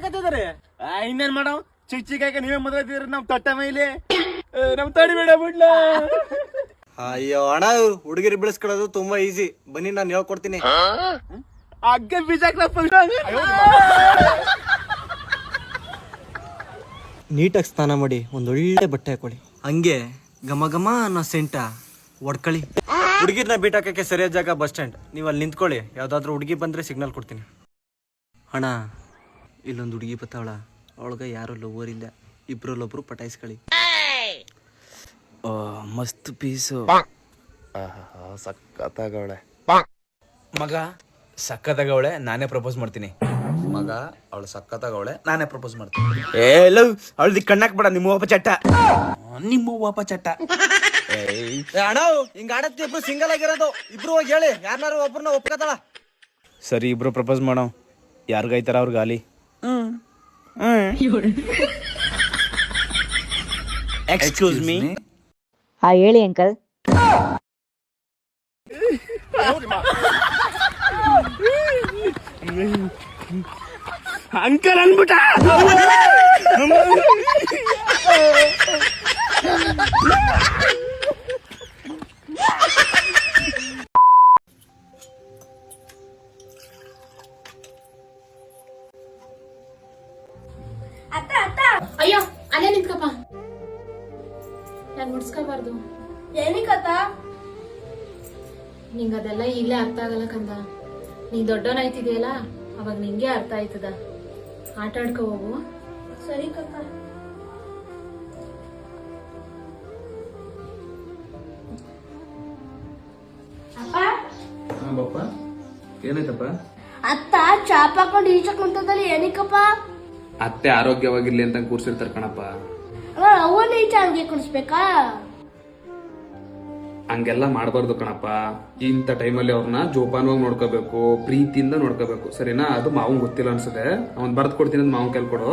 ಮಾಡಕತ್ತಿದಾರೆ. ಇನ್ನೇನ್ ಮಾಡೋ? ಚಿಕ್ಕ ಚಿಕ್ಕ ನೀವೇ ಮದ್ವೆ ನಮ್ ತೊಟ್ಟ ಮೇಲೆ. ನಮ್ ತಡಿ ಬೇಡ ಬಿಡ್ಲ. ಅಯ್ಯೋ ಅಣ್ಣ ಹುಡುಗಿರಿ ಬೆಳೆಸ್ಕೊಳ್ಳೋದು ತುಂಬಾ ಈಸಿ ಬನ್ನಿ ನಾನು ಹೇಳ್ಕೊಡ್ತೀನಿ. ಅಗ್ಗೆ ಬೀಜಾಕ್ಲಪ್ಪ ನೀಟಾಗಿ ಸ್ನಾನ ಮಾಡಿ ಒಂದೊಳ್ಳೆ ಬಟ್ಟೆ ಹಾಕೊಳ್ಳಿ. ಹಂಗೆ ಘಮ ಘಮ ಅನ್ನೋ ಸೆಂಟ ಒಡ್ಕೊಳ್ಳಿ. ಹುಡುಗಿರ್ನ ಬೀಟ್ ಹಾಕಕ್ಕೆ ಸರಿಯಾದ ಜಾಗ ಬಸ್ ಸ್ಟ್ಯಾಂಡ್. ನೀವು ಅಲ್ಲಿ ನಿಂತ್ಕೊಳ್ಳಿ. ಯಾವ್ದಾದ್ರು ಹುಡುಗಿ ಬಂದ್ರೆ ಸಿಗ್ನಲ್ ಕೊಡ್ತೀನಿ. ಅಣ್ಣ ಇಲ್ಲೊಂದು ಹುಡುಗಿ ಬತ್ತಾವಳ. ಅವಳಗ ಯಾರು ಲವರ್ ಇಲ್ಲ ಇಬ್ರಲ್ಲೊಬ್ರು ಪಟಾಯಿಸ್ಕೊಳ್ಳಿ ಮಸ್ತ್ ಪೀಸು ಸಕ್ಕತ್ತಾಗವಳೆ ಮಗ ಸಕ್ಕತ್ತಾಗವಳೆ ನಾನೇ ಪ್ರಪೋಸ್ ಮಾಡ್ತೀನಿ. ಮಗ ಅವಳು ಸಕ್ಕತ್ತಾಗವಳೆ ನಾನೇ ಪ್ರಪೋಸ್ ಮಾಡ್ತೀನಿ. ಏ ಲವ್ ಅವಳ್ದಿ ಕಣ್ಣಾಕ್ ಬೇಡ ನಿಮ್ಮ ಒಬ್ಬ ಚಟ್ಟ. ನಿಮ್ಮ ಒಬ್ಬ ಚಟ್ಟ. ಅಣ್ಣ ಹಿಂಗ ಆಡತ್ತಿ ಇಬ್ರು ಸಿಂಗಲ್ ಆಗಿರೋದು. ಇಬ್ರು ಹೋಗಿ ಹೇಳಿ. ಯಾರನ್ನಾರು ಒಬ್ರನ್ನ ಒಪ್ಕೋತಾಳ. ಸರಿ ಇಬ್ರು ಪ್ರಪೋಸ್ ಮಾಡೋ ಯಾರಿಗೈತಾರ ಅವ್ರ ಗಾಲಿ? ಎಕ್ಸ್ಕ್ಯೂಸ್ ಮೀ ಹಾ ಹೇಳಿ ಅಂಕಲ್. ಅಂಕಲ್ ಅನ್ಬಿಟ್ಟ ಅಯ್ಯೋ ಅಲ್ಲೇ ನಿಂತ್ಕಪ್ಪ. ನಾನು ಮುಡ್ಸ್ಕೋಬಾರ್ದು. ಏನಿಕತ್ತ ನಿಂಗ ಅದೆಲ್ಲ ಇಲ್ಲೇ ಅರ್ಥ ಆಗಲ್ಲ ಕಂದ. ನೀ ದೊಡ್ಡವನಾಯ್ತಿದೆಯಲ್ಲ ಅವಾಗ ನಿಂಗೆ ಅರ್ಥ ಆಯ್ತದ. ಆಟ ಆಡ್ಕೊ ಹೋಗು. ಸರಿ ಕಕ್ಕ ಅಪ್ಪ? ಏನಾಯ್ತಪ್ಪ? ಅತ್ತ ಚಾಪ್ ಹಾಕೊಂಡು ಈಚಕ್ ಮುಂತದಲ್ಲಿ ಏನಿಕಪ್ಪ? ಅತ್ತೆ ಆರೋಗ್ಯವಾಗಿರ್ಲಿ ಅಂತ ಕೂರ್ಸಿರ್ತಾರ ಕಣಪ್ಪ. ಈಚೆ ಹಂಗೆ ಕುಡಿಸ್ಬೇಕಾ ಹಂಗೆಲ್ಲ ಮಾಡಬಾರ್ದು ಕಣಪ್ಪ. ಇಂಥ ಟೈಮಲ್ಲಿ ಅವ್ರನ್ನ ಜೋಪಾನವಾಗಿ ನೋಡ್ಕೋಬೇಕು ಪ್ರೀತಿಯಿಂದ ನೋಡ್ಕೋಬೇಕು. ಸರಿನಾ? ಅದು ಮಾವನ್ ಗೊತ್ತಿಲ್ಲ ಅನ್ಸುತ್ತೆ. ಅವನ್ ಬರ್ದ್ ಕೊಡ್ತೀನಿ ಅಂತ ಮಾವನ್ ಕೇಳ್ಕೊಡು.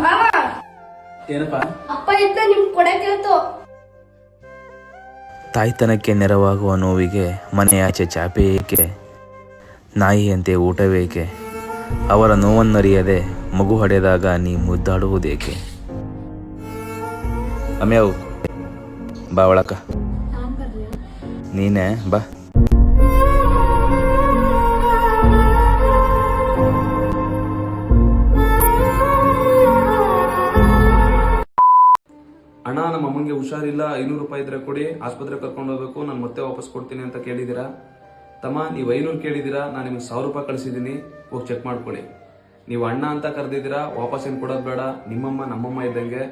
ಮಾಮ ಏನಪ್ಪ? ಅಪ್ಪ ಇದ್ದ ನಿಮ್ ಕೊಡಕ್ಕೆ ಕೇಳ್ತು ತಾಯ್ತನಕ್ಕೆ ನೆರವಾಗುವ ನೋವಿಗೆ ಮನೆಯಾಚೆ ಚಾಪೆ ಏಕೆ? ನಾಯಿಯಂತೆ ಊಟವೇಕೆ? ಅವರ ನೋವನ್ನರಿಯದೆ ಮಗು ಹಡೆದಾಗ ನೀ ಮುದ್ದಾಡುವುದೇಕೆ? ಅಮ್ಯಾವು ಬಾ ಒಳಕ. ನಾನ್ ಬಾ. ಹುಷಾರಿಲ್ಲ ಐನೂರು ರೂಪಾಯಿ ಇದ್ರೆ ಕೊಡಿ ಆಸ್ಪತ್ರೆ ಕರ್ಕೊಂಡು ಹೋಗ್ಬೇಕು ನಾನು ಮತ್ತೆ ವಾಪಸ್ ಕೊಡ್ತೀನಿ ಅಂತ ಕೇಳಿದ್ದೀರಾ ತಮ್ಮ ನೀವು ಐನೂರು ಕೇಳಿದ್ದೀರಾ ನಾನು ನಿಮ್ಗೆ ಸಾವಿರ ರೂಪಾಯಿ ಕಳಿಸಿದ್ದೀನಿ ಹೋಗಿ ಚೆಕ್ ಮಾಡ್ಕೊಳ್ಳಿ. ನೀವು ಅಣ್ಣ ಅಂತ ಕರೆದಿದ್ದೀರಾ? ವಾಪಸ್ ಏನು ಕೊಡೋದು ಬೇಡ? ನಿಮ್ಮಮ್ಮ ನಮ್ಮಮ್ಮ ಇದ್ದಂಗೆ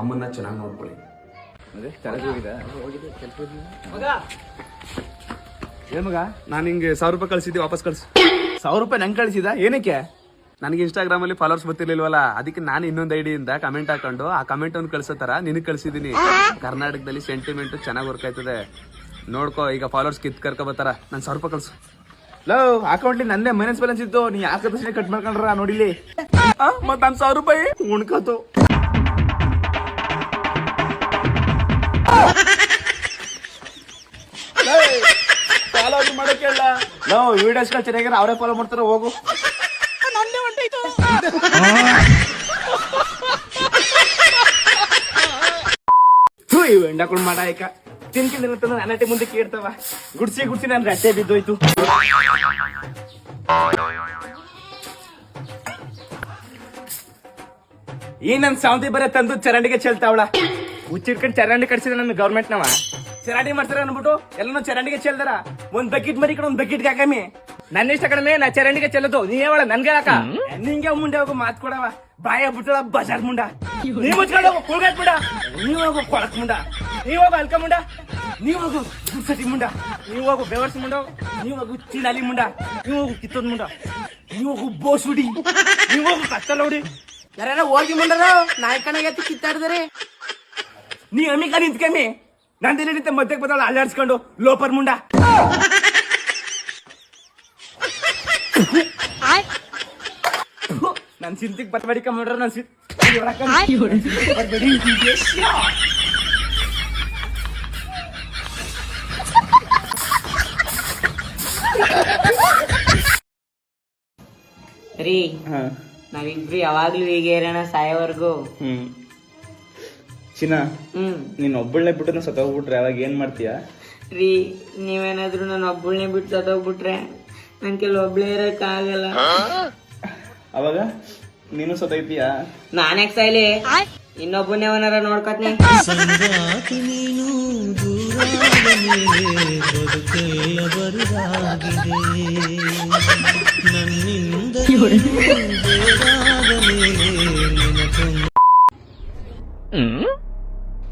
ಅಮ್ಮನ್ನ ಚೆನ್ನಾಗಿ ನೋಡ್ಕೊಳ್ಳಿ. ಏನ್ ಮಗ? ನಾನು ಹಿಂಗೆ ಸಾವಿರ ರೂಪಾಯಿ ಕಳಿಸಿದ್ದೆ ವಾಪಸ್ ಕಳ್ಸಿ. ಸಾವಿರ ರೂಪಾಯಿ ನಂಗೆ ಕಳಿಸಿದ ಏನಕ್ಕೆ? ನನಗೆ ಇನ್ಸ್ಟಾಗ್ರಾಮಲ್ಲಿ ಫಾಲೋವರ್ಸ್ ಬರ್ತಿರ್ಲಿಲ್ವಲ್ಲ ಅದಕ್ಕೆ ನಾನು ಇನ್ನೊಂದು ಐಡಿಯಿಂದ ಕಮೆಂಟ್ ಹಾಕೊಂಡು, ಆ ಕಮೆಂಟ್ ಒಂದು ಕಳಿಸೋ ಥರ ನಿನಗೆ ಕಳಿಸಿದ್ದೀನಿ ಕರ್ನಾಟಕದಲ್ಲಿ ಸೆಂಟಿಮೆಂಟ್ ಚೆನ್ನಾಗಿ ವರ್ಕ್ ಆಯ್ತದೆ. ನೋಡ್ಕೋ, ಈಗ ಫಾಲೋವರ್ಸ್ ಕಿತ್ ಕರ್ಕೊ ಬರ್ತಾರ. ನಾನು ಸಾವಿರ ರೂಪಾಯಿ ಕಳ್ಸು ಲವ್ ಅಕೌಂಟ್ಲಿ ನಂದೇ ಮೈನಸ್ ಬ್ಯಾಲೆನ್ಸ್ ಇತ್ತು. ನೀ ಯಾಕೆ ಕಟ್ ಮಾಡ್ಕೊಂಡ್ರ ನೋಡಿಲಿ ಮತ್ತೆ ನನ್ ಸಾವಿರ ರೂಪಾಯಿ ಉಣ್ಕೋತು. ಫಾಲೋ ಮಾಡಕ್ಕೆ ಹೇಳ ಲವ್ ವಿಡಿಯೋಸ್ ಚೆನ್ನಾಗಿರ ಅವರೇ ಫಾಲೋ ಮಾಡ್ತಾರ, ಹೋಗು. ಥು, ಇವ್ ಹೆಂಡಕೊಂಡು ಮಾಡಾಯ್ಕ ಈಗ ತಿನ್ಕಿಂದ ನನ್ನ ಮುಂದೆ ಕೇಳ್ತಾವ. ಗುಡ್ಸಿ ಗುಡ್ಸಿ ನನ್ ರಟ್ಟೆ ಬಿದ್ದೋಯ್ತು. ಈ ನನ್ ಸಾವಂತಿ ಬರ ತಂದು ಚರಂಡಿಗೆ ಚೆಲ್ತಾವಳ. ಹುಚ್ಚಿಡ್ಕೊಂಡು ಚರಂಡಿ ಕಟ್ಸಿದ ನನ್ನ ಗೌರ್ಮೆಂಟ್ ನವ. ಚರಂಡಿ ಮಾಡ್ತಾರ ಅನ್ಬಿಟ್ಟು ಎಲ್ಲನೂ ಚರಂಡಿಗೆ ಚೆಲ್ದಾರ. ಒಂದ್ ಬಕೆಟ್ ಮರಿ ಕಡೆ ಒಂದ್ ಬಕೆಟ್ ಹಾಕಮ್ಮಿ. ನನ್ನ ಇಷ್ಟ ಕಡಿಮೆ ನಾ ಚರಂಡಿಗೆ ಚೆಲ್ಲದು. ನೀ ಹೇಳ ನನ್ಗೆ ಹಾಕ ನಿಂಗೆ ಮುಂದೆ ಹೋಗು ಮಾತ್ ಕೊಡವ. ಬಾಯ ಬಿಟ್ಟಳ ಬಜಾರ್ ಮುಂಡ. ನೀ ಮುಚ್ಕೊಂಡು ಹೋಗು ಕುಳ್ಗಾಟ್ ಮುಂಡ. ನೀವ್ ಹೋಗು ಕೊಳಕ್ ಮುಂಡ. ನೀವ್ ಹೋಗು ಅಲ್ಕ ಮುಂಡ. ನೀವ್ ಹೋಗು ಗುಡ್ಸಟಿ ಮುಂಡ. ನೀವ್ ಹೋಗು ಬೆವರ್ಸ್ ಮುಂಡ. ನೀವ್ ಹೋಗು ಚಿನಾಲಿ ಮುಂಡ. ನೀವ್ ಹೋಗು ಕಿತ್ತೋದ್ ಮುಂಡ. ನೀವ್ ಹೋಗು ಬೋಸುಡಿ. ನೀವ್ ಹೋಗು ಕತ್ತಲ ಹುಡಿ ಯಾರ ಹೋಗಿ ಮುಂಡರ ನಾಯಕನಾಗ ಕಿತ್ತಾಡಿದರೆ ನೀ ಅಮಿಕ ನಿಂತ್ಕಮ್ಮಿ ನಂದಿನ ನಿಂತ ಮಧ್ಯಕ್ಕೆ ಬದಲ ಅಲ್ಲಾಡ್ಸ್ಕೊಂಡು ಲೋಪರ್ ಮುಂಡ. ನನ್ ಸಿಂತಿಗ್ ಬರಬೇಡಿ ಕಮ್ಮಿಡ್ರ ನನ್ ಬರ್ಬೇಡಿ. ರೀ ಹಾ. ನಾವಿಬ್ರು ಯಾವಾಗ್ಲೂ ಹೀಗೆ ಇರೋಣ ಸಾಯೋವರೆಗೂ ಹ್ಮ್. ಚಿನ್ನ ಹ್ಮ್. ನೀನ್ ಒಬ್ಬಳನೆ ಬಿಟ್ಟು ಸತ್ತೋಗ್ಬಿಟ್ರೆ ಅವಾಗ ಏನ್ ಮಾಡ್ತೀಯ? ರೀ ನೀವೇನಾದ್ರೂ ನಾನು ಒಬ್ಬಳನೆ ಬಿಟ್ಟು ಸತ್ತೋಗ್ಬಿಟ್ರೆ ನನ್ ಕೆಲ ಒಬ್ಳೇ ಇರಕ್ ಆಗಲ್ಲ. ಅವಾಗ? ನೀನು ಸತ್ತೋಗ್ತೀಯಾ? ನಾನೇ ಸಾಯ್ಲಿ? ಇನ್ನೊಬ್ಬನೇ ಅವನಾರ ನೋಡ್ಕೊತೀನಿ.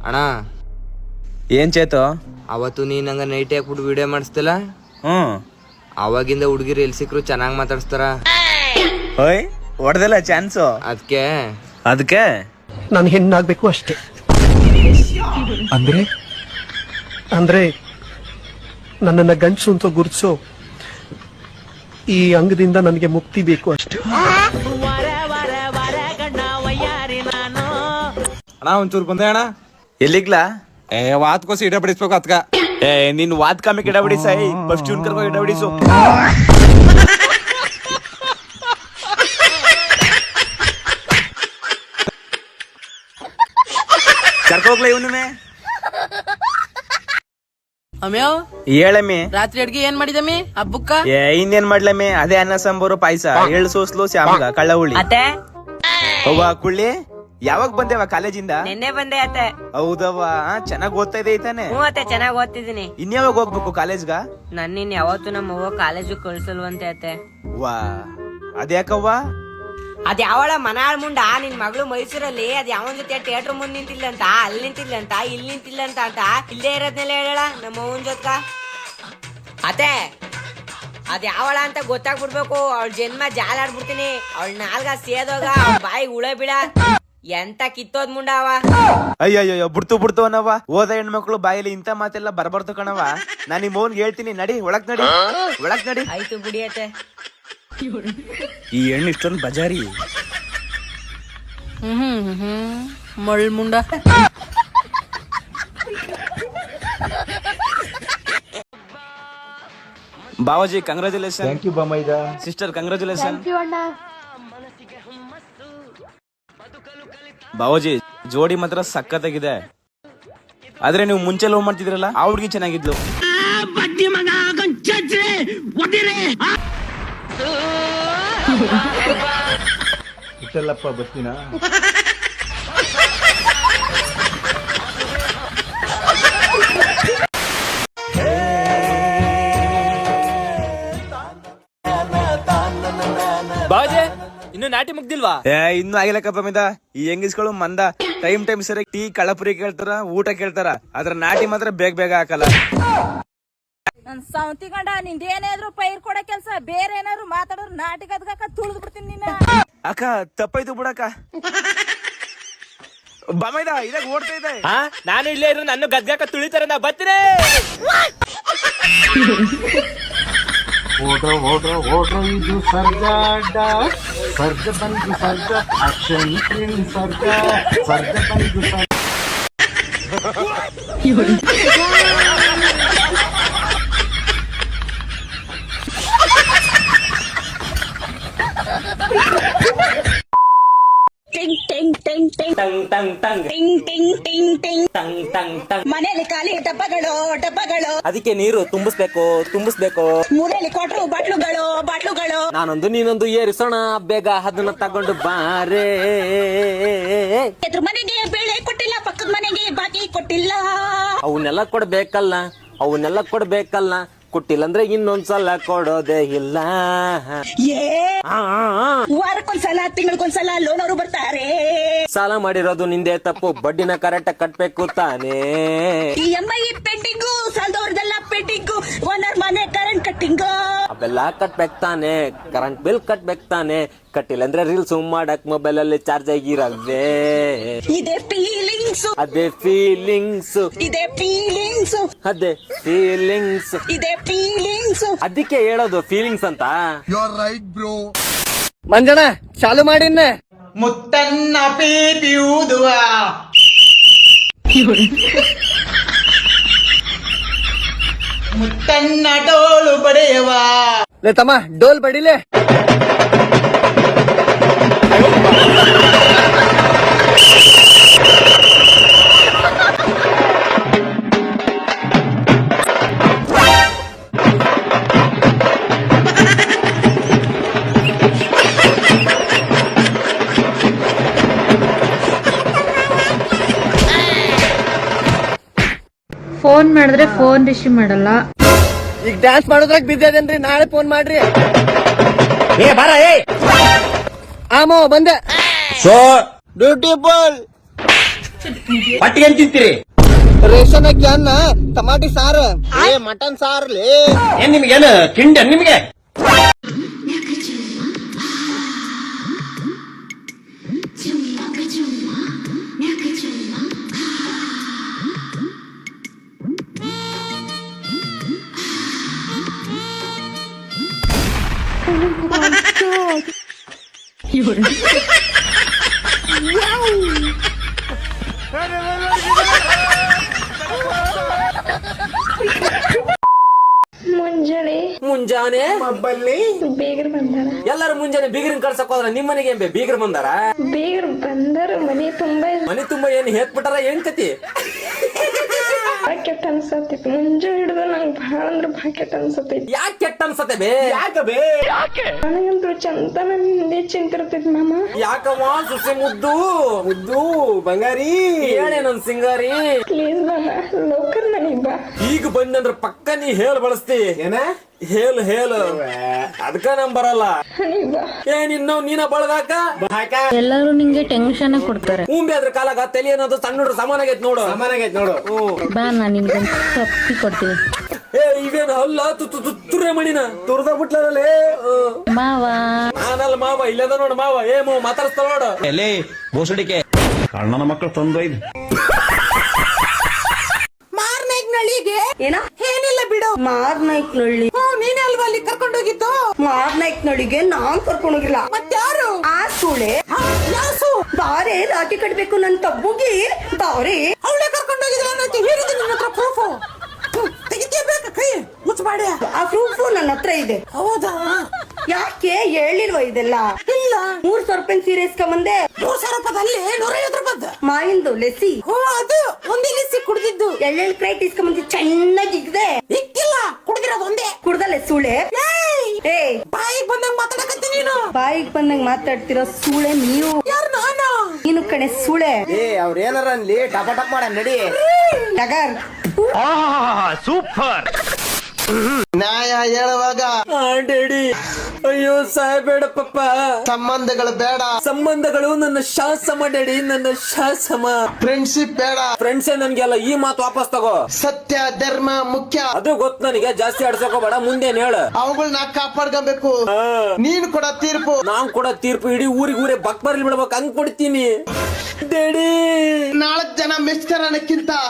ಅಣ್ಣ. ಏನ್ ಚೇತು? ಅವತ್ತು ನೀ ಹಂಗ ನೈಟ್ ಹಾಕ್ಬಿಟ್ಟು ವಿಡಿಯೋ ಮಾಡಿಸ್ತಿಲ್ಲ? ಹ್ಮ್. ಅವಾಗಿಂದ ಹುಡುಗಿರು ಎಲ್ಲಿ ಸಿಕ್ಕರು ಚೆನ್ನಾಗಿ ಮಾತಾಡಿಸ್ತಾರ. ಹೋಯ್ ಹೊಡೆದಿಲ್ಲ ಚಾನ್ಸು? ಅದಕ್ಕೆ ಅದಕ್ಕೆ ನಾನು ಹೆಣ್ಣಾಗ್ಬೇಕು ಅಷ್ಟೇ. ಅಂದ್ರೆ? ಅಂದ್ರೆ ನನ್ನನ್ನ ಗಂಡ್ಸು ಅಂತ ಗುರುತಿಸೋ ಈ ಅಂಗದಿಂದ ನನಗೆ ಮುಕ್ತಿ ಬೇಕು ಅಷ್ಟೇ. ಅಣ್ಣ ಒಂಚೂರು ಬಂದೆ ಅಣ್ಣ. ಎಲ್ಲಿಗ್ಲಾ? ಏ ವಾತ್ಕೋಸಿ ಇಡ ಬಿಡಿಸ್ಬೇಕು ಅತ್ಕ. ಏ ನಿನ್ ವಾತ್ ಕಮ್ಮಿ ಗಿಡ ಬಿಡಿಸ ಫಸ್ಟ್ ಇವ್ನ್ ಕರ್ಕೊ ಗಿಡ ಬಿಡಿಸು. ಕರ್ಕೋಗ್ಲ ಇವನೇ ಅಮ್ಯೋ ಹೇಳಮ್ಮಿ. ರಾತ್ರಿ ಅಡ್ಗೆ ಏನ್ ಮಾಡಿದಮ್ಮಿ? ಹಬ್ಬಕ್ಕ ಏ ಇನ್ನೇನ್ ಮಾಡ್ಲಮ್ಮಿ? ಅದೇ ಅನ್ನ ಸಾಂಬಾರು ಪಾಯ್ಸ. ಎಳ್ಳು ಸೋಸ್ಲು ಶ್ಯಾಮಗ ಕಳ್ಳ ಹುಳಿ. ಅತ್ತೆ? ಅವ್ವ ಕುಳ್ಳಿ? ಯಾವಾಗ ಬಂದೇವ ಕಾಲೇಜಿಂದ? ನಿನ್ನೆ ಬಂದೆ ಅತ್ತೆ. ಹೌದವ್ವ ಚೆನ್ನಾಗ್ ಓದ್ತಾ ಇದೆ ಐತಾನೆ ಹ್ಞೂ ಅತ್ತೆ ಚೆನ್ನಾಗ್ ಓದ್ತಿದ್ದೀನಿ. ಇನ್ಯಾವಾಗ ಹೋಗ್ಬೇಕು ಕಾಲೇಜ್ಗ? ನನ್ನಿನ್ ಯಾವತ್ತು ನಮ್ಮ ಅವ್ವ ಕಾಲೇಜು ಕಳ್ಸಲ್ವಂತೆ ಅತ್ತೆ. ವಾ ಅದ್ಯಾಕವ್ವ ಅದ್ ಯಾವಳ ಮನಾಳ್ ಮುಂಡ ನಿನ್ ಮಗಳು ಮೈಸೂರಲ್ಲಿ ಅದ್ ಯಾವನ್ ಜೊತೆ ಥಿಯೇಟರ್ ಮುಂದ್ ನಿಂತಿಲ್ಲಂತ ಅಲ್ಲಿ ನಿಂತಿಲ್ಲಂತ ಇಲ್ಲಿ ನಿಂತಿಲ್ಲಂತ ಅಂತ ಇಲ್ಲೇ ಇರೋದ್ನೆಲ್ಲ ಹೇಳಳ ನಮ್ಮ ಅವನ್ ಜೊತ್ಕ. ಅತ್ತೆ ಅದ್ ಯಾವಳ ಅಂತ ಗೊತ್ತಾಗ್ಬಿಡ್ಬೇಕು ಅವಳ ಜನ್ಮ ಜಾಲಾಡ್ಬಿಡ್ತೀನಿ. ಅವಳ ನಾಲ್ಗ ಸೇದೋಗ ಅವ್ಳ್ ಬಾಯಿ ಉಳ ಬಿಡ ಎಂತ ಕಿತ್ತೋದ್ ಮುಂಡ ಅವ ಅಯ್ಯಯ್ಯೋ ಬಿಡ್ತು ಬಿಡ್ತು ಅನ್ನವ ಹೋದ ಹೆಣ್ಮಕ್ಳು ಬಾಯಲ್ಲಿ ಇಂತ ಮಾತೆಲ್ಲ ಬರಬಾರ್ದು ಕಣವ ನಾನ್ ನಿಮ್ ಮೋನ್ ಹೇಳ್ತೀನಿ ನಡಿ ಒಳಗ್ ನಡಿ ಒಳಗ್ ನಡಿ. ಆಯ್ತು ಬಿಡಿ ಅತ್ತೆ ಈ ಹೆಣ್ಣು ಇಷ್ಟೊಂದು ಬಜಾರಿ. ಮಳ್ ಮುಂಡ. ಬಾವಾಜಿ ಕಂಗ್ರಾಚುಲೇಷನ್ ಥ್ಯಾಂಕ್ ಯು ಬಾಮೈದ. ಸಿಸ್ಟರ್ ಕಂಗ್ರಾಚುಲೇಷನ್ ಬಾವಾಜಿ ಜೋಡಿ ಮಾತ್ರ ಸಖತ್ತಾಗಿದೆ. ಆದ್ರೆ ನೀವು ಮುಂಚೆ ಲವ್ ಮಾಡ್ತಿದ್ರಲ್ಲ? ಆ ಹುಡುಗಿ ಚೆನ್ನಾಗಿದ್ಲು. ಬಾಜೆ ಇನ್ನು ನಾಟಿ ಮುಗ್ದಿಲ್ವಾ? ಏ ಇನ್ನು ಆಗಿಲ್ಲಕ್ಕಪ್ಪ ಮಿದ. ಈ ಹೆಂಗಿಸ್ಗಳು ಮಂದ. ಟೈಮ್ ಟೈಮ್ ಸರಿ ಟೀ ಕಳಪುರಿ ಕೇಳ್ತಾರ ಊಟ ಕೇಳ್ತಾರ. ಅದ್ರ ನಾಟಿ ಮಾತ್ರ ಬೇಗ ಬೇಗ ಹಾಕಲ್ಲ. ನನ್ ಸೌತಿ ಗಂಡ ನಿಂದೇನಾದ್ರು ಪೈರ್ ಕೊಡೋ ಕೆಲ್ಸ ಬೇರೆ ಏನಾದ್ರು ಮಾತಾಡೋರು ನಾಟಿ ಗದ್ಗಾಕ ತುಳಿದ್ ಬಿಡ್ತೀನಿ ನಿನ್ನ ಅಕ್ಕ ತಪ್ಪಾಯ್ತು ಬಿಡಕ್ಕ. ಬಮೈದ ಇದಾಗ ಓಡ್ತಾ ಇದೆ ಹಾ ನಾನು ಇಲ್ಲೇ ಇರೋ ನನ್ನ ಗದ್ಗಾಕ ತುಳಿತಾರೆ ನಾ ಬರ್ತೀನಿ. ಓಡ್ರೋ ಓಡ್ರೋ ಓಡ್ರೋ ಇದು ಸ್ವರ್ಗ ಡಾಕ್ ಸ್ವರ್ಗ ಬಂದು ಸ್ವರ್ಗ ಅಕ್ಷನ್ ಸ್ವರ್ಗ ಸ್ವರ್ಗ ಬಂದು ಸ್ವರ್ಗ ಟಂಗ್ ಟಂಗ್ ಟಂಗ್ ಟಂಗ್. ಟಂಗ್ ಮನೇಲಿ ಖಾಲಿ ಡಬ್ಬಗಳು ಡಬ್ಬಗಳು. ಅದಕ್ಕೆ ನೀರು ತುಂಬಿಸ್ಬೇಕು ತುಂಬಿಸ್ಬೇಕು. ಮೂರಲ್ಲಿ ಕೊಟ್ರು ಬಾಟ್ಲುಗಳು ಬಾಟ್ಲುಗಳು. ನಾನೊಂದು ನೀನೊಂದು ಏರಿಸೋಣ ಬೇಗ ಅದನ್ನ ತಗೊಂಡು ಬಾರೇ ಎದುರು ಮನೆಗೆ ಬೇಳೆ ಕೊಟ್ಟಿಲ್ಲ ಪಕ್ಕದ ಮನೆಗೆ ಬಾಕಿ ಕೊಟ್ಟಿಲ್ಲ. ಅವನ್ನೆಲ್ಲ ಕೊಡ್ಬೇಕಲ್ಲ ಅವನ್ನೆಲ್ಲ ಕೊಡ್ಬೇಕಲ್ಲ. ಕೊಟ್ಟಿಲ್ಲ ಅಂದ್ರೆ ಇನ್ನೊಂದ್ಸಲ ಕೊಡೋದೇ ಇಲ್ಲ. ವಾರಕ್ಕೊಂದ್ಸಲ ತಿಂಗಳಿಗೊಂದ್ಸಲ ಲೋನ್ ಅವರು ಬರ್ತಾರೆ. ಸಾಲ ಮಾಡಿರೋದು ನಿಂದೆ ತಪ್ಪು ಬಡ್ಡಿನ ಕರೆಕ್ಟ್ ಕಟ್ಬೇಕು ತಾನೇ. ಈ ಅಮ್ಮ ಈ ಪೆಂಡಿಂಗು ಓನರ್ ಮನೆ ಕರೆಂಟ್ ಕಟ್ಟಿಂಗ್ ಅವೆಲ್ಲ ಕಟ್ಬೇಕು ತಾನೆ ಕರೆಂಟ್ ಬಿಲ್ ಕಟ್ಬೇಕು ತಾನೆ. ಕಟ್ಟಿಲ್ಲ ಅಂದ್ರೆ ರೀಲ್ಸ್ ಮಾಡಕ್ ಮೊಬೈಲ್ ಅಲ್ಲಿ ಚಾರ್ಜ್ ಆಗಿರಲ್ವೇ? ಇದೆ ಫೀಲಿಂಗ್ಸ್ ಅದೇ ಫೀಲಿಂಗ್ಸ್ ಇದೆ ಫೀಲಿಂಗ್ಸ್ ಅದೇ ಫೀಲಿಂಗ್ಸ್ ಇದೆ ಫೀಲಿಂಗ್ಸ್ ಅದಕ್ಕೆ ಹೇಳೋದು ಫೀಲಿಂಗ್ಸ್ ಅಂತ. ಯುಆರ್ ರೈಟ್ ಬ್ರೋ ಮಂಜಣ್ಣ ಚಾಲು ಮಾಡಿನ್ನೆ. ಲೇ ತಮ್ಮ ಡೋಲ್ ಬಡಿಲೆ ಫೋನ್ ಮಾಡಿದ್ರೆ ಫೋನ್ ರಿಸೀವ್ ಮಾಡಲ್ಲ. ಈಗ ಡ್ಯಾನ್ಸ್ ಮಾಡೋದ್ರಾಗ ಬಿದ್ದದೇನ್ರಿ ನಾಳೆ ಫೋನ್ ಮಾಡ್ರಿ. ಏ ಬರ ಏ. ಆಮೋ ಬಂದೆ. ಸೋ. ಡ್ಯೂಟಿ ಪಟ್ಟಿ ಪಟ್ಟಿಗೆ ಏನ್ ತಿಂತೀರಿ? ರೇಷನ್ ಅಕ್ಕಿ ಅನ್ನ ಟಮಾಟಿ ಸಾರು. ಏ ಮಟನ್ ಸಾರ್ಲಿ ಏನ್ ನಿಮ್ಗೇನು ತಿಂಡಿ ನಿಮ್ಗೆ? ಮುಂಜಾನೆ. ಮುಂಜಾನೆ? ಬೇಗರು ಬಂದಾರ. ಎಲ್ಲಾರು ಮುಂಜಾನೆ ಬೀಗರಿನ ಕಳ್ಸಕ್ ಹೋದ್ರ ನಿಮ್ ಮನೆಗೆ ಏನ್ ಬೀಗರ್ ಬಂದಾರ? ಬೇಗರ್ ಬಂದರು ಮನೆ ತುಂಬಾ ಮನೆ ತುಂಬಾ ಏನ್ ಹೇಳ್ಬಿಟ್ಟಾರ ಏನ್ ಕತಿ? ಕೆಟ್ಟ ಅನ್ಸತ್ತೈತಿ ಮುಂಜಾನೆ ಹಿಡಿದು ನಂಗೆ ಭಾಳ ಅಂದ್ರೆ ಭಾಳ ಕೆಟ್ಟ ಅನ್ಸತ್ತೈತಿ ಯಾಕೆ ಕೆಟ್ಟ ಅನ್ಸತ್ತೆ ಬೇ? ನನಗಂತೂ ಚಂತನ ಹಿಂದೆ ಚಿಂತಿರ್ತೈತಿ ಮಾಮ. ಯಾಕವ್ವ? ಸುಸಿ ಮುದ್ದು. ಮುದ್ದು ಬಂಗಾರಿ. ಹೇಳೇ ನನ್ ಸಿಂಗಾರಿ. ಪ್ಲೀಸ್ ಮಾಮ ಲೋಕರ್ ಬಾ. ಈಗ ಬಂದಂದ್ರ ಪಕ್ಕ ನೀ ಹೇಳಿ ಬಳಸ್ತಿ. ಏನ? ಹೇಲ್ ಹೇಳು. ಅದಕ್ಕ ನಮ್ ಬರಲ್ಲ. ಏ ನಿನ್ನ ನೀನ ಬಳಗಾಕ? ಎಲ್ಲರೂ ನಿಂಗೆ ಟೆನ್ಷನ್ ಕೊಡ್ತಾರೆ. ಹೂಂಬಿ ಅದ್ರ ಕಾಲಾಗ ತಲೆ ಅನ್ನೋದು ಸಣ್ಣ ಹುಡ್ರು ಸಮಾನ ಆಗೈತ್ ನೋಡು. ಸಮಾನ ಆಗೈತ್ ನೋಡು ಬಾ ನಾ ನಿನ್ಗೆ ತಪ್ಪಿ ಕೊಡ್ತೀನಿ. ಏ ಇವೇನು ಅಲ್ಲ ತುತ್ತು ತುತ್ತುರೆ ಮಣಿನ? ತುರ್ದ ಬಿಟ್ಲೇ ಮಾವ. ನಾನಲ್ಲ ಮಾವ ಇಲ್ಲದ ನೋಡು ಮಾವ. ಏ ಮಾವ ಮಾತಾಡ್ಸ್ತಾಳ ನೋಡು. ಎಲ್ಲಿ? ಬೋಸಡಿಕೆ. ಅಣ್ಣನ ಮಕ್ಕಳು ತಂದೊಯ್ದು. ಏನ? ಏನಿಲ್ಲ ಬಿಡು. ಮಾರ್ನಾಯ್ಕ್ನಳ್ಳಿ ನೀನೇ ಅಲ್ವಾ ಅಲ್ಲಿ ಕರ್ಕೊಂಡೋಗಿದ್ದು? ಮಾರ್ನಾಯ್ಕ್ನಳ್ಳಿಗೆ ನಾನ್ ಕರ್ಕೊಂಡೋಗಿಲ್ಲ ಮತ್ತಾರು ಆ ಸೂಳೆ? ಬಾರೆ ರಾಖಿ ಕಟ್ಬೇಕು ನನ್ ತಬ್ಬುಗಿ. ಬಾರೆ. ಅವಳೆ ಕರ್ಕೊಂಡೋಗಿದ್ರ ಅಂತ ಹೇಳಿದ ನಿನ್ನ ಹತ್ರ ಪ್ರೂಫ್ ತೆಗಿತೀಯಬೇಕ ಕೈ? ಮುಚ್ಚಬಾಡಿ ಆ ಪ್ರೂಫ್ ನನ್ನ ಹತ್ರ ಇದೆ. ಹೌದಾ? ಯಾಕೆ ಹೇಳಿರುವ ಇದೆಲ್ಲ? ಇಲ್ಲ. ಮೂರ್ ಸಾವಿರ ರೂಪಾಯಿ ಸೀರೆ ಇಸ್ಕೊಂಬಂದೆ. ಮೂರ್ ಸಾವಿರ ರೂಪಾಯಲ್ಲಿ ನೂರೈವತ್ತು ರೂಪಾಯಿ ಮಾಯಿಂದು ಲೆಸಿ ಹೋ ಅದು ಒಂದೇ ಲೆಸಿ ಕುಡ್ದಿದ್ದು. ಎಳ್ಳೆಳ್ ಕ್ರೈಟ್ ಇಸ್ಕೊಂಬಂದಿ ಚೆನ್ನಾಗಿ ಇಗ್ದೆ ಇಕ್ಕಿಲ್ಲ ಕುಡ್ದಿರೋದು ಒಂದೇ. ಕುಡ್ದಲೆ ಸೂಳೆ ಏ. ಬಾಯಿಗೆ ಬಂದಂಗ ಮಾತಾಡಕತ್ತಿ ನೀನು. ಬಾಯಿಗೆ ಬಂದಂಗ್ ಮಾತಾಡ್ತಿರೋ ಸೂಳೆ ನೀವು. ಯಾರು ನಾನು? ನೀನು ಕಣೆ ಸೂಳೆ. ಏ ಅವ್ರ ಏನಾರ ಅನ್ಲಿ ಟಪ ಟಪ್ ಮಾಡ ನಡಿ. ಟಗರ್ ನ್ಯಾಯ ಹೇಳುವಾಗ ಡ್ಯಾಡಿ ಅಯ್ಯೋ ಸಾಯಬೇಡ ಪಪ್ಪ ಸಂಬಂಧಗಳು ಬೇಡ. ಸಂಬಂಧಗಳು ನನ್ನ ಶಾಸಮ ಡ್ಯಾಡಿ ನನ್ನ ಶಾಸಮ. ಫ್ರೆಂಡ್ಶಿಪ್ ಬೇಡ. ಫ್ರೆಂಡ್ಸೇ ನನ್ಗೆಲ್ಲ ಈ ಮಾತು ವಾಪಸ್ ತಗೋ. ಸತ್ಯ ಧರ್ಮ ಮುಖ್ಯ. ಅದು ಗೊತ್ತು ನನಗೆ ಜಾಸ್ತಿ ಆಡ್ಸಕೋಬೇಡ ಮುಂದೇನ್ ಹೇಳು. ಅವುಗಳನ್ನ ಕಾಪಾಡ್ಕೊಬೇಕು. ನೀನು ಕೂಡ ತೀರ್ಪು. ನಾನ್ ಕೂಡ ತೀರ್ಪು ಇಡೀ ಊರಿಗೆ ಊರೇ ಬಕ್ ಬರ್ಲಿ ಬಿಡ್ಬೇಕು ಹಂಗ್ ಕೊಡ್ತೀನಿ. ಡ್ಯಾಡಿ ನಾಲ್ಕ್ ಜನ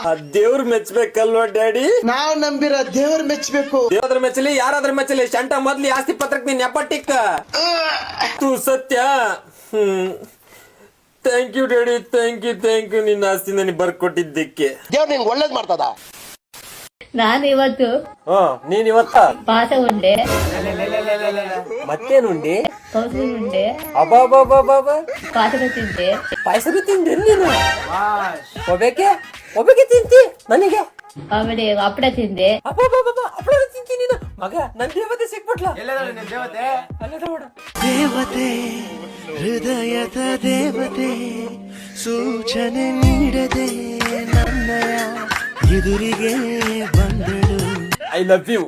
ಆ ದೇವ್ರ ಮೆಚ್ಬೇಕಲ್ವಾ ಡ್ಯಾಡಿ ನಾವ್ ನಂಬಿರೋ ದೇವ್ರ ಮೆಚ್ಚಬೇಕು ದೇವದ್ರ ಮೆಚ್ಚಲಿ ಯಾರಾದ್ರೂ ಮೆಚ್ಚಲಿ ಶಂಟ ಮೊದ್ಲಿ ಆಸ್ತಿ ಪತ್ರಕ್ ನೀನ್ ನೆಪಟ್ಟಿಕ್ಕ ತೂ ಸತ್ಯ. ಹ್ಮ್. Thank you daddy thank you thank you ನಿನ್ನ ಆಸ್ತಿ ನನಗೆ ಬರ್ಕೊಟ್ಟಿದ್ದಕ್ಕೆ. ದೇವ್ರ ನಿಂಗೆ ಒಳ್ಳೇದ್ ಮಾಡ್ತದ? ನಾನು ಇವತ್ತು ಹ ನೀನ್ ಇವತ್ತ? ಪಾಸ ಉಂಡೆ. ಮತ್ತೇನುಂಡಿ ಕೌಸರಿ ಉಂಡೆ. ಅಬಾಬಾಬಾಬಾಬ ಪಾತ್ರ ತಿಂದೆ. ಪಾಯಸ ತಿಂದೆ ನೀನು? ಒಬೇಕೆ ಒಬೇಕೆ ತಿಂತಿ? ನನಗೆ? ಆಮೇಲೆ ಹಪ್ಪಳ ತಿಂದೆ. ಅಪ್ಪಾ ಹಪ್ಪಳ ತಿಂತಿ ನೀನು. ಮಗ ನನ್ ದೇವತೆ ಸಿಕ್ಬಿಟ್ಲ. ದೇವತೆ? ದೇವತೆ ಹೃದಯದ ದೇವತೆ ಸೂಚನೆ ನೀಡದೆ ನನ್ನಯ ಎದುರಿಗೆ ಬಂದಳು. ಐ ಲವ್ ಯು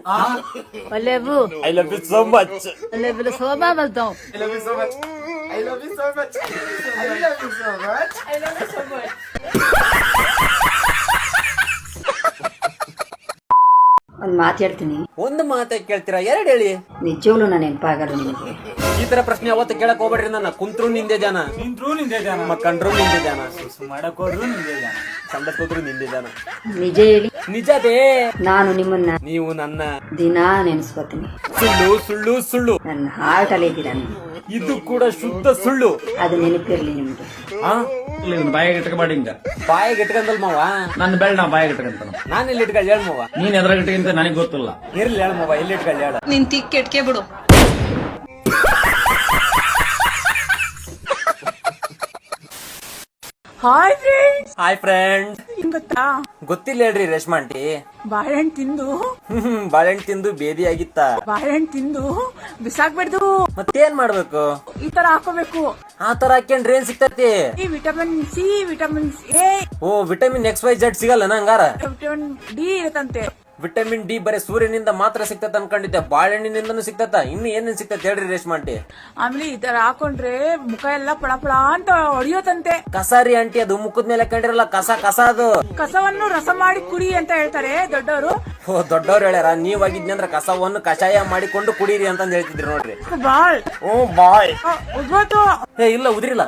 ಒಳ್ಳೆವು I love you so much ಅಲ್ಲ ಸೋ ಬಲ್ತಾವ್ ಒಂದ್ ಮಾತು ಹೇಳ್ತೀನಿ. ಒಂದು ಮಾತ ಕೇಳ್ತೀರಾ? ಎರಡು ಹೇಳಿ. ನಿಜವಾಗ್ಲೂ ನಾನು ನೆನಪಾಗಲ್ಲ ನಿಮಗೆ. ಈ ತರ ಪ್ರಶ್ನೆ ಅವತ್ತು ಕೇಳಕ್ ಹೋಗ್ಬೇಡ್ರಿ ನನ್ನ. ಕುಂತ್ರು ನಿಂದೆ ಜನ ನಿಂತ್ರು ನಿಂದೆ ಜಾನ ಮಕ್ಕಂಡ್ರು ನಿಂದೆ ಜನ ಮಾಡಕ್ ಹೋದ್ರು ನಿಂದೆ ಜಾನ ಸಂಡ ಕೂತ್ರು ನಿಂದಿದ್ದಾನ. ನಿಜ ಹೇಳಿ. ನಿಜದೇ. ನಾನು ನಿಮ್ಮನ್ನ ನೀವು ನನ್ನ ದಿನಾ ನೆನೆಸ್ಕೋತೀನಿ. ಸುಳ್ಳು ಸುಳ್ಳು ಸುಳ್ಳು. ನನ್ನ ಹಾರ್ಟ್ ಅಲ್ಲಿ ಇದ್ದೀರಾ ನೀವು ಇದು ಕೂಡ ಶುದ್ಧ ಸುಳ್ಳು. ಅದು ನೆನಪಿರ್ಲಿ ನಿಮ್ಗೆ. ಆ? ಬಾಯಿಗೆ ಮಾಡಿ ಹಿಂಗ. ಬಾಯಿಗೆ ಇಟ್ಕೊಂಡಲ್ ಮಾವ? ನನ್ನ ಬೆಳ್ ನಾ ಬಾಯಿಗೆ ಇಟ್ಕೊಂತಾನ ನಾನು ಇಲ್ಲಿ ಇಟ್ಕೊಳ್ಳಿ ಹೇಳ್ ಮಾವ. ನೀನ್ ಎದ್ರ ಇಟ್ಕೊಂತ ನನಗೆ ಗೊತ್ತಿಲ್ಲ. ಇರ್ಲಿ ಹೇಳ ಮಾವ ಎಲ್ಲಿ ಇಟ್ಕೊಳ್ಳಿ ಹೇಳ. ನಿನ್ ತಿಕ್ಕ ಇಟ್ಕೆ ಬಿಡು. ಹಾಯ್ ಫ್ರೆಂಡ್ಸ್ ಹಾಯ್ ಫ್ರೆಂಡ್ ಗೊತ್ತಾ? ಗೊತ್ತಿಲ್ಲ ಹೇಳ್ರಿ ರೇಷ್ಮಾ ಅಂಟಿ ಬಾಳೆಹಣ್ಣು ತಿಂದು. ಹ್ಮ್ ಬಾಳೆಹಣ್ಣು ತಿಂದು ಬೇದಿ ಆಗಿತ್ತ. ಬಾಳೆಹಣ್ಣು ತಿಂದು ಬಿಸಾಕ್ಬಿಡ್ದು. ಮತ್ತೇನ್ ಮಾಡ್ಬೇಕು? ಈ ತರ ಹಾಕೋಬೇಕು. ಆ ತರ ಹಾಕೊಂಡ್ರೆ ಏನ್ ಸಿಗ್ತೈತಿ? ಈ ವಿಟಮಿನ್ ಸಿ ವಿಟಮಿನ್ ಎ ಓ ವಿಟಮಿನ್ ಎಕ್ಸ್ ವೈ ಜೆಡ್ ಸಿಗಲ್ಲ ನಂಗಾರ? ವಿಟಮಿನ್ ಡಿ ಇರುತ್ತಂತೆ. ವಿಟಮಿನ್ ಡಿ ಬರೀ ಸೂರ್ಯನಿಂದ ಮಾತ್ರ ಸಿಗ್ತದ ಅನ್ಕೊಂಡಿದ್ದೆ. ಬಾಳೆಹಣ್ಣಿನಿಂದನೂ ಸಿಗ್ತತ ಇನ್ನು ಏನೇನ್ ಸಿಗ್ತೈತೆ ಹೇಳ್ರಿ ರೇಷ್ಮಾ ಆಂಟಿ ಆಮೇಲೆ ಈ ತರ ಹಾಕೊಂಡ್ರೆ ಮುಖ ಎಲ್ಲ ಪಳಪಳ ಪಳ ಅಂತ ಹೊಡಿಯೋತಂತೆ ರೀ ಆಂಟಿ ಅದು ಮುಖದ ಮೇಲೆ ಕಂಡಿರಲ್ಲ ಕಸ ಕಸ ಅದು. ಕಸವನ್ನು ರಸ ಮಾಡಿ ಕುಡಿ ಅಂತ ಹೇಳ್ತಾರೆ ದೊಡ್ಡವರು. ಓ ದೊಡ್ಡವ್ರು ಹೇಳ್ಯಾರ ನೀವ್ ಅಂದ್ರ ಕಸವನ್ನು ಕಷಾಯ ಮಾಡಿಕೊಂಡು ಕುಡೀರಿ ಅಂತ ಹೇಳ್ತಿದ್ರಿ ನೋಡ್ರಿ. ಬಾಳ್. ಓ ಬಾಯ್ ಉದ್ವತ್ತು ಏ ಇಲ್ಲ ಉದ್ರಿಲ್ಲ.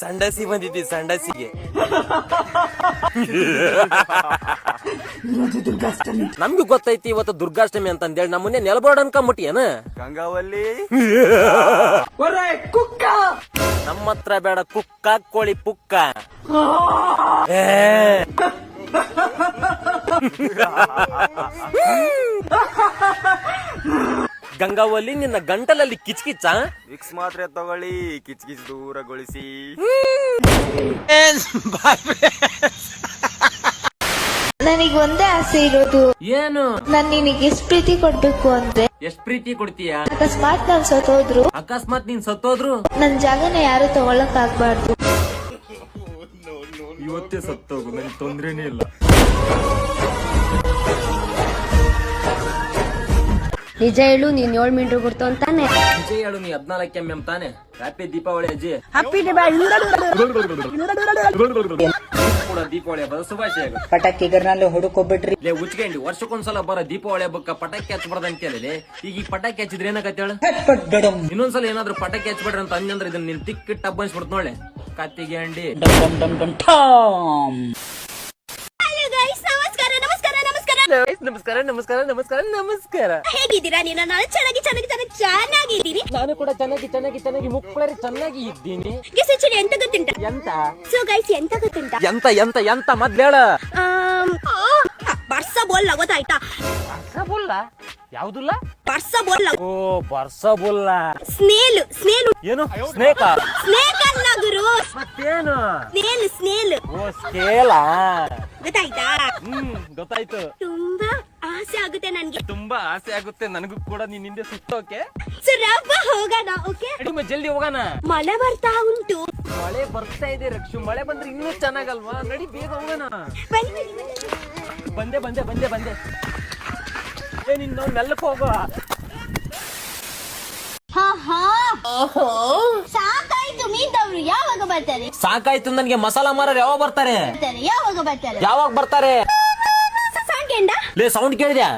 ಸಂಡಸಿ ಬಂದಿದ್ದಿ ಸಂಡಸಿಗೆ. ನಮ್ಗೆ ಗೊತ್ತೈತಿ ಇವತ್ತು ದುರ್ಗಾಷ್ಟಮಿ ಅಂತಂದೇಳಿ. ನಮ್ಮ ಮುಂದೆ ನೆಲಬೋರ್ಡ್ ಅನ್ಕೊಂಬಿಟ್ಟಿ ಏನ ಗಂಗಾವಲ್ಲಿ ನಮ್ಮ ಹತ್ರ ಬೇಡ ಕುಕ್ಕ ಕೋಳಿ ಪುಕ್ಕ. ಏ. ಗಂಗಾವಲ್ಲಿ ನಿನ್ನ ಗಂಟಲಲ್ಲಿ ಕಿಚ್ಕಿಚ್ಚ? ವಿಕ್ಸ್ ಮಾತ್ರೆ ತಗೊಳ್ಳಿ ಕಿಚ್ಕಿಚ್ ಕಿಚ್ ದೂರಗೊಳಿಸಿ. ನನಗೆ ಒಂದೇ ಆಸೆ ಇರೋದು. ಏನು? ನಾನ್ ನಿನಗೆ ಎಷ್ಟು ಪ್ರೀತಿ ಕೊಡ್ಬೇಕು ಅಂದ್ರೆ? ಎಷ್ಟ್ ಪ್ರೀತಿ ಕೊಡ್ತೀಯ? ಅಕಸ್ಮಾತ್ ನಾನ್ ಸತ್ತೋದ್ರು. ಅಕಸ್ಮಾತ್ ನೀನ್ ಸತ್ತೋದ್ರು? ನನ್ ಜಾಗನ ಯಾರು ತಗೊಳಕ್ ಆಗ್ಬಾರ್ದು. ಇವತ್ತೇ ಸತ್ತೋಗು ನನ್ ತೊಂದ್ರೆನೇ ಇಲ್ಲ. ನಿಜ ಹೇಳು ನೀನ್ ಏಳ್ ಮೀಟರ್ ಕೊಡ್ತು ಅಂತಾನೆ. ವಿಜಯ್ ಹೇಳು ನೀ ಹದ್ನಾಲ್ಕು ಎಂ ಎಂ ತಾನೆ. ಹ್ಯಾಪಿ ದೀಪಾವಳಿ ಅಜ್ಜಿ. ಹ್ಯಾಪಿ ಕೂಡ ದೀಪಾವಳಿ ಹಬ್ಬದ ಶುಭಾಶಯಗಳು ಪಟಾಕಿಗರ್ನಲ್ಲಿ ಹುಡುಕೊಬಿಟ್ರಿ. ಲೇ ಉಚ್ಕಂಡಿ ವರ್ಷಕ್ಕೊಂದ್ಸಲ ಬರ ದೀಪಾವಳಿ ಹಬ್ಬಕ್ಕ ಪಟಾಕಿ ಹಚ್ಬಾರ್ದು ಅಂತ ಕೇಳಿದೆ. ಈಗ ಈ ಪಟಾಕಿ ಹಚ್ಚಿದ್ರೆ ಏನಾಗತ್ತೆ ಹೇಳು? ಇನ್ನೊಂದ್ಸಲ ಏನಾದ್ರು ಪಟಾಕಿ ಹಚ್ಬೇಡ್ರಿ ಅಂತ ಅಂದ್ರ ಇದನ್ನ ನಿನ್ ತಿಕ್ಕಿಟ್ಟು ಹಬ್ಬ ಅನ್ಸ್ಬಿಡ್ತು ನೋಡ್ಲೆ. ಕತ್ತಿಗೆ ಅಂಡಿ ನಮಸ್ಕಾರ ನಮಸ್ಕಾರ ನಮಸ್ಕಾರ ನಮಸ್ಕಾರ. ಹೇಗಿದ್ದೀರಾ? ನೀನು ನಾನು ಚೆನ್ನಾಗಿ ಚೆನ್ನಾಗಿ ಚೆನ್ನಾಗಿ ಚೆನ್ನಾಗಿದ್ದೀನಿ. ನಾನು ಕೂಡ ಚೆನ್ನಾಗಿ ಚೆನ್ನಾಗಿ ಚೆನ್ನಾಗಿ ಮುಕ್ಕಳರಿ ಚೆನ್ನಾಗಿ ಇದ್ದೀನಿ. ಗೆಸಚರಿ ಎಂತ ಗೊತ್ತುಂಟ? ಎಂತ? ಸೊ ಗೈಸ್ ಎಂತ ಗೊತ್ತುಂಟ? ಎಂತ ಎಂತ ಎಂತ ಮೊದ್ಲೇಳ? ಬರ್ಸ ಬೋಲ್ಲ ಗೊತ್ತಾಯ್ತಾ? ಬುಲ್ಲ ಯಾವ್ದುಲ್ಲ? ಬರ್ಸ ಬೋಲ್ಲ ಓ ಬರ್ಸ ಬುಲ್ಲ ಸ್ನೇಲ್ ಸ್ನೇಲ್. ಏನು? ಸ್ನೇಕ? ಸ್ನೇಕ್ ಅಲ್ಲ ಗುರು. ಮತ್ತೇನು? Snail snail. ಓ ಸ್ಕೇಲಾ. ಗೊತ್ತಾಯ್ತಾ? ಹ್ಮ್ ಗೊತ್ತಾಯ್ತು. ತುಂಬಾ ಆಸೆ ಆಗುತ್ತೆ ನನ್ಗೆ. ತುಂಬಾ ಆಸೆ ಆಗುತ್ತೆ ನನಗೂ ಕೂಡ ನೀನ್ ಹಿಂದೆ ಸುತ್ತೋಕೆ. ಸೊ ರಬ್ಬ ಹೋಗೋಣ ಓಕೆ? ಕಡಿಮೆ ಜಲ್ದಿ ಹೋಗೋಣ. ಮಳೆ ಬರ್ತಾ ಉಂಟು. ಮಳೆ ಬರ್ತಾ ಇದೆ ರಕ್ಷು ಮಳೆ ಬಂದ್ರೆ ಇನ್ನೂ ಚೆನ್ನಾಗಲ್ವಾ? ನಡಿ ಬೇಗ ಹೋಗೋಣ. ಬನ್ನಿ, ಬನ್ನಿ, ಬನ್ನಿ. ಬಂದೆ ಬಂದೆ ಬಂದೆ ಬಂದೆ. ಏ ನಿನ್ನ ಮೆಲ್ಲಕ್ಕೆ ಹೋಗೋ. ಸಾಕಾಯ್ತು ಮೀದವ್ರು ಯಾವಾಗ ಬರ್ತಾರೆ? ಸಾಕಾಯ್ತು ನನಗೆ ಮಸಾಲಾ ಮಾರರು ಯಾವಾಗ ಬರ್ತಾರೆ? ಬರ್ತಾರೆ ಯಾವಾಗ ಬರ್ತಾರೆ? ಯಾವಾಗ ಬರ್ತಾರೆ? ಲೇ ಸೌಂಡ್ ಕೇಳಿದ್ಯಾ?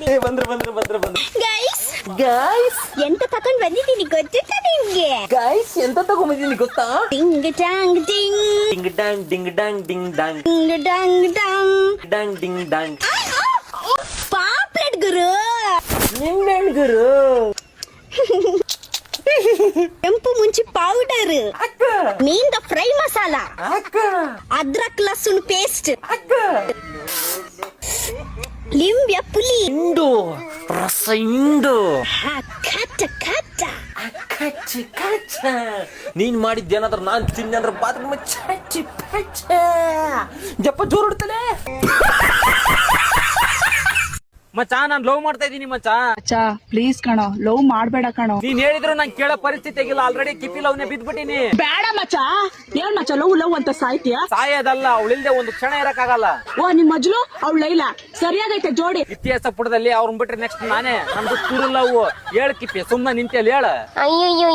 ಬಂದ್ರು ಬಂದ್ರು ಬಂದ್ರು ಬಂದ್ರು ಗೈಸ್ ಗೈಸ್ ಎಂತ ತಕೊಂಡ್ ಬಂದಿದ್ದೀನಿ ಗೊತ್ತಿತ್ತ ನಿಮ್ಗೆ ಗೈಸ್ ಎಂತ ತಗೊಂಬಂದಿನಿ ಗೊತ್ತಾ ಟಿಂಗ್ ಟಾಂಗ್ ಟಿಂಗ್ ಡಿಂಗ್ ಡಾಂಗ್ ಡಿಂಗ್ ಡಾಂಗ್ ಡಿಂಗ್ ಡಾಂಗ್ ಟಿಂಗ್ ಟಾಂಗ್ ಟಾಂಗ್ ಡಾಂಗ್ ಡಿಂಗ್ ಡಾಂಗ್ ಪಾಪ್ಲೆಟ್ ಗುರು ನಿಂಬೆಹಣ್ಣು ಗುರು ಕೆಂಪು ಮುಂಚಿ ಪೌಡರ್ ಅಕ್ಕ ಮೀನ್ದ ಫ್ರೈ ಮಸಾಲ ಅಕ್ಕ ಅದ್ರಕ್ ಲಸುನ್ ಪೇಸ್ಟ್ ಅಕ್ಕ ಲಿಂಬ್ಯ ಪುಲಿ. ಇಂಡು ರಸ ಇಂಡು. ಕಚ್ಚ ಖಾಟ ಕಚ್ಚ ಕಚ್ಚ. ನೀನ್ ಮಾಡಿದ್ದೇನಾದ್ರೂ ನಾನ್ ತಿನ್ನೆ ಅಂದ್ರೆ ಬಾತ್ರೂಮ್ ಚಚ್ಚಿ ಪಚ್ಚ ಜಪ್ಪ ಜೋರ್ ಹೊಡ್ತಲೆ. ಮಚ್ಚ ನಾನ್ ಲವ್ ಮಾಡ್ತಾ ಇದೀನಿ ಮಚ್ಚ. ಅಚ್ಚಾ ಪ್ಲೀಸ್ ಕಣೋ ಲವ್ ಮಾಡ್ಬೇಡ ಕಣೋ. ನೀನ್ ಹೇಳಿದ್ರು ನಂಗೆ ಕೇಳೋ ಪರಿಸ್ಥಿತಿ ಆಗಿಲ್ಲ ಆಲ್ರೆಡಿ ಕಿಪಿ ಲವ್ನೆ ಬಿದ್ಬಿಟ್ಟಿನಿ. ಬೇಡ ಮಚ್ಚ ಏನ್ ಮಚ್ಚ ಲವ್ ಲವ್ ಅಂತ ಸಾಯ್ತೀಯ? ಸಾಯೋದಲ್ಲ ಅವಳಿಲ್ದೆ ಒಂದು ಕ್ಷಣ ಇರಕ್ಕಾಗಲ್ಲ. ಓ ನಿಮ್ ಮಜ್ಲು ಅವ್ಳ ಲೈಲ ಸರಿಯಾಗೈತೆ ಜೋಡಿ. ಇತಿಹಾಸ ಪುಟದಲ್ಲಿ ಅವ್ರನ್ ಬಿಟ್ರೆ ನೆಕ್ಸ್ಟ್ ನಾನೇ. ನಮ್ದು ತುರು ಲವ್ ಹೇಳ ಕಿಪಿ ಸುಮ್ನ ನಿಂತಲ್ಲಿ ಹೇಳ. ಅಯ್ಯೋ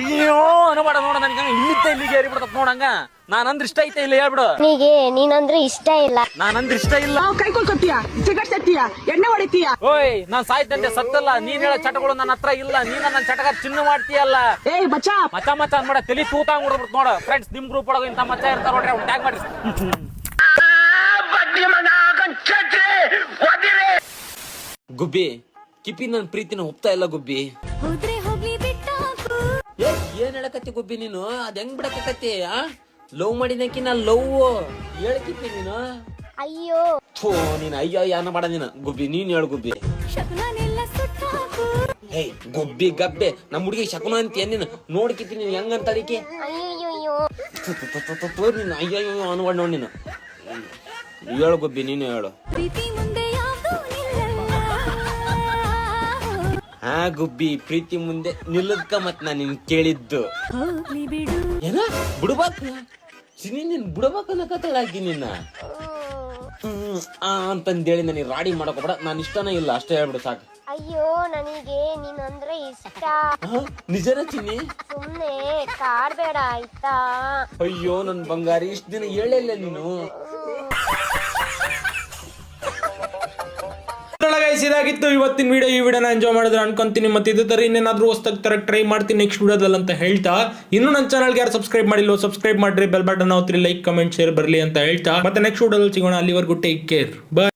ಅಯ್ಯೋ ಅನ್ಬೇಡ ನೋಡ ನನ್ಗೆ ಇಲ್ಲಿದ್ದ ಇಲ್ಲಿಗೆ ಏರಿಬಿಡ್ತತ್ ನೋಡಂಗ. ನಾನಂದ್ರ ಇಷ್ಟ ಐತೆ ಇಲ್ಲ ಹೇಳ್ಬಿಡು. ನಿಗೆ ನೀನಂದ್ರೆ ಇಷ್ಟ ಇಲ್ಲ. ನಾನಂದ್ರ ಇಷ್ಟ ಇಲ್ಲ. ನಾವ್ ಕೈ ಕೊಲ್ಕೊತೀಯ ಸಿಗಟ್ ಸತ್ತೀಯ ಎಣ್ಣೆ ಹೊಡಿತೀಯ? ಓಯ್ ನಾನ್ ಸಾಯ್ತಂತೆ ಸತ್ತಲ್ಲ. ನೀನ್ ಹೇಳ ಚಟಗಳು ನನ್ನ ಹತ್ರ ಇಲ್ಲ. ನೀನ ನನ್ನ ಚಟಗ ಚಿನ್ನ ಮಾಡ್ತೀಯಲ್ಲ. ಏಯ್ ಬಚ್ಚಾ! ಮಚ ಮಚ ಅನ್ಬೇಡ. ತಲಿ ತೂತ ಅಂಗ್ಬಿಡ್ಬಿಟ್ಟು ನೋಡ. ಫ್ರೆಂಡ್ಸ್ ನಿಮ್ ಗ್ರೂಪ್ ಒಳಗ ಇಂತ ಮಚ ಇರ್ತಾರ ನೋಡ್ರಿ ಅವ್ನು ಟ್ಯಾಗ್ ಮಾಡ್ರಿ ಗುಬ್ಬಿ ಕಿಪಿ ನನ್ ಪ್ರೀತಿನ ಒಪ್ತಾ ಇಲ್ಲ ಗುಬ್ಬಿ? ಏ, ಏನ್ ಹೇಳಕತ್ತಿ ಗುಬ್ಬಿ ನೀನು? ಅದ್ ಹೆಂಗ್ ಬಿಡಕತ್ತಿ ಆ? ಲವ್ ಮಾಡಿದಕಿ ನಾ ಲವ್ ಹೇಳಕಿಪ್ಪಿ ನೀನು? ಅಯ್ಯೋ. ಥೋ ನೀನ್ ಅಯ್ಯೋ ಯಾನ ಮಾಡ ನೀನು. ಗುಬ್ಬಿ ನೀನ್ ಹೇಳು ಗುಬ್ಬಿ. ಹೇ ಗುಬ್ಬಿ ಗಬ್ಬೆ. ನಮ್ ಹುಡುಗಿ ಶಕುನ ಅಂತ ನೀನು? ನೋಡ್ಕಿತ್ತಿ ನೀನು ಹೆಂಗಂತ ಅದಕ್ಕೆ? ಅಯ್ಯೋ ನೀನು ಅಯ್ಯೋ ಅನ್ಕೊಂಡ್ ನೋಡ್ ನೀನು. ಹೇಳು ಗುಬ್ಬಿ ನೀನು ಹೇಳು. ಹಾ ಗುಬ್ಬಿ ಪ್ರೀತಿ ಮುಂದೆ ನಿಲ್ಲದ್ಕ ಮತ್ ನಾನು ನಿನ್ ಕೇಳಿದ್ದು. ಏನ? ಬಿಡ್ಬೇಕ ಸಿನಿ ನೀನ್ ಬಿಡ್ಬೇಕ ಅನ್ನಕತ್ತಾಳಾಕಿ ನಿನ್ನ? ಹ್ಮ್ ಆ ಅಂತಂದೇಳಿ ನನಗೆ ರಾಡಿ ಮಾಡಕೋಬೇಡ ನಾನು ಇಷ್ಟನೇ ಇಲ್ಲ ಅಷ್ಟೇ ಹೇಳ್ಬಿಡು ಸಾಕು. ಅಯ್ಯೋ ನನಗೆ ನೀನಂದ್ರೆ ಇಷ್ಟ. ಆ, ನಿಜನ ಚಿನ್ನಿ? ಸುಮ್ನೆ ಕಾಡ್ಬೇಡ ಆಯ್ತಾ? ಅಯ್ಯೋ ನನ್ ಬಂಗಾರಿ ಇಷ್ಟ ದಿನ ಹೇಳಿಲ್ಲ ನೀನು. ಗೈಸ್ ಇದಾಗಿತ್ತು ಇವತ್ತಿನ ವಿಡಿಯೋ ಈ ವಿಡಿಯೋನ ಎಂಜಾಯ್ ಮಾಡಿದ್ರೆ ಅನ್ಕೊಂತೀನಿ. ಮತ್ತೆ ಇದೇ ತರ ಇನ್ನೇನಾದ್ರೂ ಹೊಸ್ದಾಗಿ ತರ ಟ್ರೈ ಮಾಡ್ತೀನಿ ನೆಕ್ಸ್ಟ್ ವಿಡಿಯೋದಲ್ಲಿ ಅಂತ ಹೇಳ್ತಾ. ಇನ್ನು ನನ್ನ ಚಾನಲ್ಗೆ ಯಾರು ಸಬ್ಸ್ಕ್ರೈಬ್ ಮಾಡಿಲ್ಲ ಸಬ್ಸ್ಕ್ರೈಬ್ ಮಾಡ್ರಿ. ಬೆಲ್ ಬಟನ್ ಹೋತ್ರಿ ಲೈಕ್ ಕಮೆಂಟ್ ಶೇರ್ ಬರಲಿ ಅಂತ ಹೇಳ್ತಾ. ಮತ್ತೆ ನೆಕ್ಸ್ಟ್ ವಿಡಿಯೋದಲ್ಲಿ ಸಿಗೋಣ. ಅಲ್ಲಿವರೆಗೂ ಟೇಕ್ ಕೇರ್ ಬಾಯ್